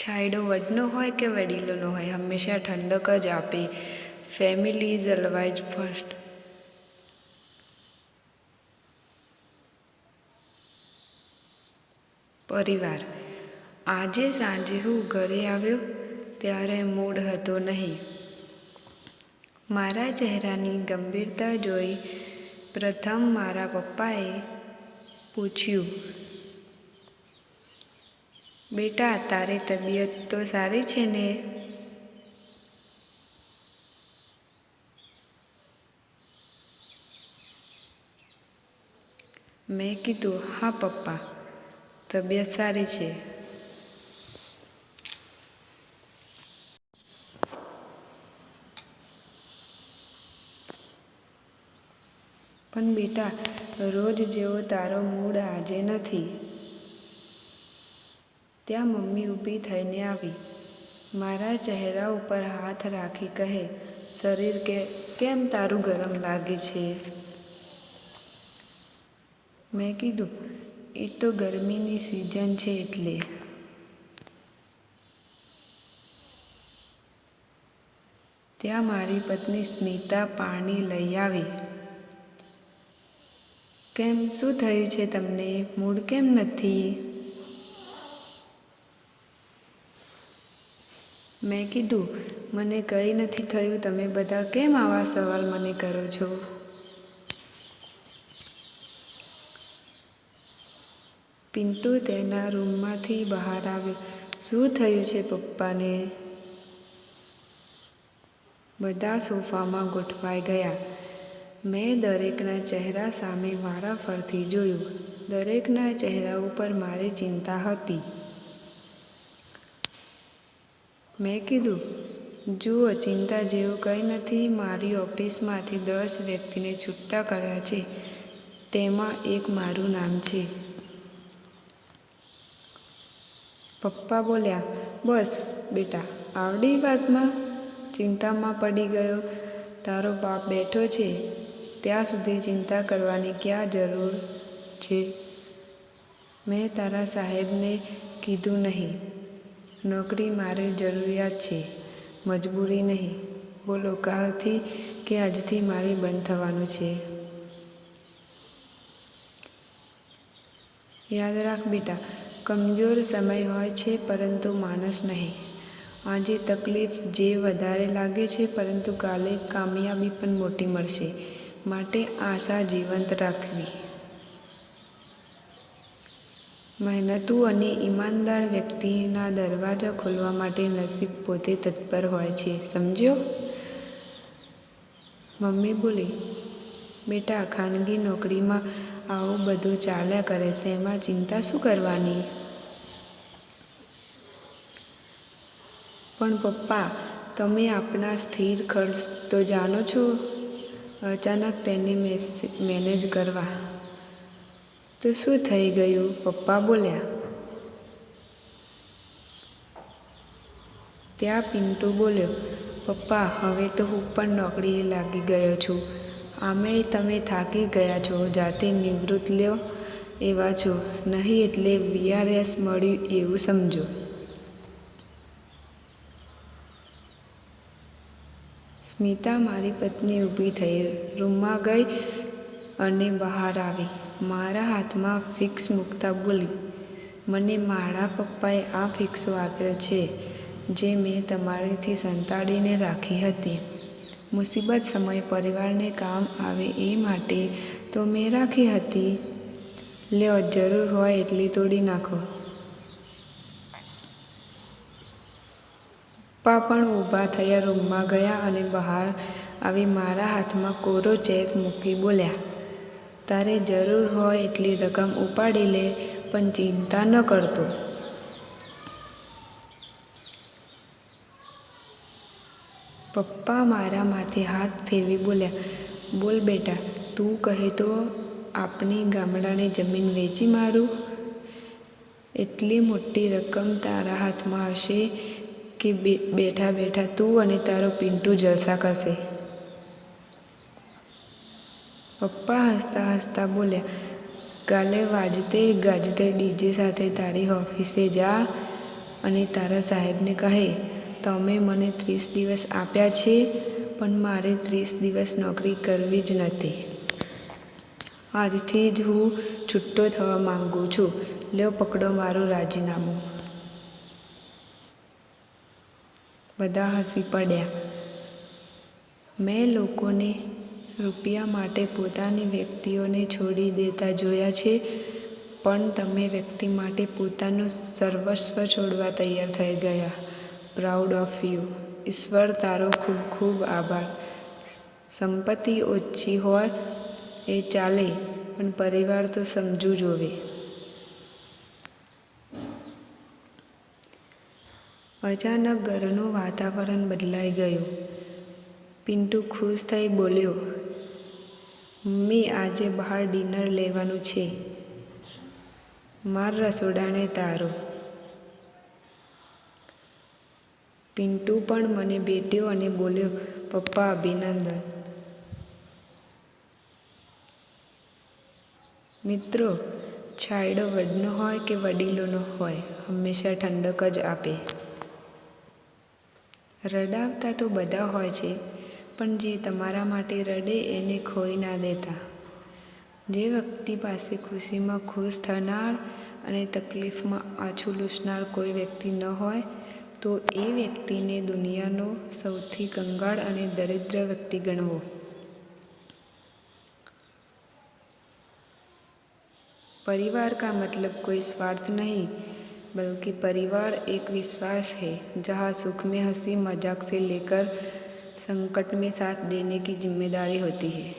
છાંયડો વડનો હોય કે વડીલોનો હોય, હંમેશા ઠંડક જ આપે. ફેમિલી ઇઝ અલવાઇઝ ફર્સ્ટ પરિવાર. આજે સાંજે હું ઘરે આવ્યો, ત્યારે મૂડ હતો નહીં. મારા ચહેરાની ગંભીરતા જોઈ પ્રથમ મારા પપ્પાએ પૂછ્યું બેટા, તારી તબિયત તો સારી છે ને? મેં કીધું, હા, પપ્પા, તબિયત સારી છે. પણ બેટા, રોજ જેવો તારો મૂડ આજે નથી. ત્યાં મમ્મી ઊભી થઈને આવી. મારા ચહેરા ઉપર હાથ રાખી કહે, શરીર કે, કેમ તારું ગરમ લાગે છે? મેં કીધું, એ તો ગરમીની સિઝન છે એટલે. ત્યાં મારી પત્ની સ્મિતા પાણી લઈ આવી. કેમ, શું થયું છે તમને? મૂડ કેમ નથી? મેં કીધું, મને કંઈ નથી થયું, તમે બધા કેમ આવા સવાલ મને કરો છો? પિન્ટુ તેના રૂમમાંથી બહાર આવ્યો. શું થયું છે પપ્પાને? બધા સોફામાં ગોઠવાઈ ગયા. મેં દરેકના ચહેરા સામે વારાફરથી જોયું. દરેકના ચહેરા ઉપર મારી ચિંતા હતી. મેં કીધું, જુઓ, ચિંતા જેવું કંઈ નથી. મારી ઓફિસમાંથી દસ વ્યક્તિને છૂટા કર્યા છે. તેમાં એક મારું નામ છે. પપ્પા બોલ્યા, બસ, બેટા, આવડી વાતમાં ચિંતામાં પડી ગયો. તારો બાપ બેઠો છે. ત્યાં સુધી ચિંતા કરવાની ક્યાં જરૂર છે? મેં તારા સાહેબને કીધું નહીં. નોકરી મારે જરૂરિયાત છે. મજબૂરી નહીં. બોલો, કાલથી કે આજથી મારી બંધ થવાનું છે? યાદ રાખ બેટા, કમજોર સમય હોય છે પરંતુ માણસ નહીં. આજે તકલીફ જે વધારે લાગે છે પરંતુ કાલે કામયાબી પણ મોટી મળશે. માટે આશા જીવંત રાખવી. મહેનતુ અને ઈમાનદાર વ્યક્તિના દરવાજા ખોલવા માટે નસીબ પોતે તત્પર હોય છે, સમજ્યો? મમ્મી બોલી, બેટા, ખાનગી નોકરીમાં આવું બધું ચાલ્યા કરે, તેમાં ચિંતા શું કરવાની? પણ પપ્પા, તમે આપણા સ્થિર ખર્ચ તો જાણો છો? અચાનક તેને મેનેજ કરવા તો શું થઈ ગયું? પપ્પા બોલ્યા, ત્યાં પિન્ટુ બોલ્યો, પપ્પા, હવે તો હું પણ નોકરીએ લાગી ગયો છું. આમે તમે થાકી ગયા છો, જાતે નિવૃત્ત લ્યો એવા છો. નહીં એટલે વીઆરએસ મળ્યું એવું સમજો. સ્મિતા મારી પત્ની ઊભી થઈ. રૂમમાં ગઈ. અને બહાર આવી. મારા હાથમાં ફિક્સ મૂકતા બોલી, મને મારા પપ્પાએ આ ફિક્સો આપ્યો છે, જે મેં તમારીથી સંતાડીને રાખી હતી. મુસીબત સમયે પરિવારને કામ આવે એ માટે તો મેં રાખી હતી. લ્યો, જરૂર હોય એટલી તોડી નાખો. પપ્પા પણ ઊભા થયા રૂમમાં ગયા અને બહાર આવી મારા હાથમાં કોરો ચેક મૂકી બોલ્યા તારે જરૂર હોય એટલી રકમ ઉપાડી લે, પણ ચિંતા ન કરતો. પપ્પા મારા માથે હાથ ફેરવી બોલ્યા, બોલ બેટા, તું કહે તો આપણી ગામડાની જમીન વેચી મારું? એટલી મોટી રકમ તારા હાથમાં હશે કે બેઠા બેઠા તું અને તારો પિન્ટુ જલસા કરશે. પપ્પા, હસતા હસતા બોલ્યા કાલે વાજતે ગાજતે ડીજે સાથે તારી ઓફિસે જા અને તારા સાહેબને કહે, તમે મને ત્રીસ દિવસ આપ્યા છે, પણ મારે ત્રીસ દિવસ નોકરી કરવી જ નથી. આજથી જ હું છૂટો થવા માગું છું. લ્યો, પકડો મારું રાજીનામું. બધા હસી પડ્યા. મેં લોકોને રૂપિયા માટે પોતાની વ્યક્તિઓને છોડી દેતા જોયા છે, પણ તમે વ્યક્તિ માટે પોતાનું સર્વસ્વ છોડવા તૈયાર થઈ ગયા. Proud of you. ઈશ્વર, તારો ખૂબ ખૂબ આભાર. સંપત્તિ ઓછી હોય એ ચાલે, પણ પરિવાર તો સમજવું જોવે. અચાનક ઘરનું વાતાવરણ બદલાઈ ગયું. પિન્ટુ ખુશ થઈ બોલ્યો, મમ્મી, આજે બહાર ડિનર લેવાનું છે. માર રસોડાને તારો. પિન્ટુ પણ મને બેટ્યો અને બોલ્યો, પપ્પા, અભિનંદન. મિત્રો, છાંયડો વડનો હોય કે વડીલોનો હોય, હંમેશા ઠંડક જ આપે. રડાવતા તો બધા હોય છે પણ જે તમારા માટે રડે એને ખોઈ ના દેતા જે વ્યક્તિ પાસે ખુશીમાં ખુશ થનાર અને તકલીફમાં આછું લૂછનાર કોઈ વ્યક્તિ ન હોય તો એ વ્યક્તિને દુનિયાનો સૌથી કંગાળ અને દરિદ્ર વ્યક્તિ ગણવો परिवार का मतलब कोई स्वार्थ नहीं बल्कि परिवार एक विश्वास है जहाँ सुख में हंसी मजाक से लेकर संकट में साथ देने की जिम्मेदारी होती है